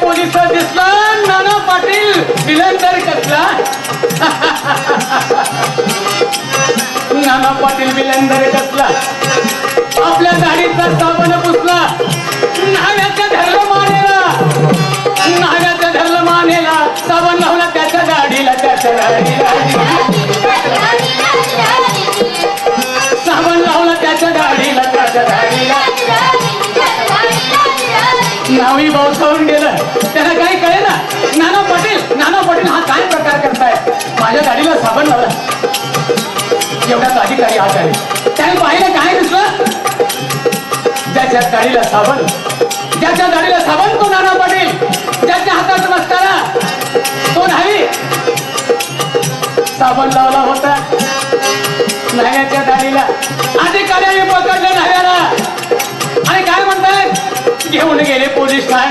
Police दिसला नाना पाटील विलंदर कसला? नाना पाटील विलंदर कसला? आपल्या गाडीचा साबण पुसला नाव्याच्या धरलं मानेला. नाव्याच्या धरलं मानेला साबण लावला त्याच्या गाडीला त्याच्या गाडीला साबण लावला त्याच्या गाडीला त्याच्या गाडीला नावी भाऊ खाऊन गेलाय. त्याला काय कळेल नाना पटेल नाना पटेल हा काय प्रकार करताय? माझ्या गाडीला साबण लावला. एवढ्याच अधिकारी आत आले. त्याने पाहिलं काय दिसलं? त्याच्या गाडीला साबण. ज्याच्या गाडीला साबण तो नाना पटेल. ज्याच्या हातात नसताना तो नाही साबण लावला होता. नाण्याच्या गाडीला. अधिकाऱ्याने पकडलं नाही. घेऊन गेले पोलीस ठाण्यात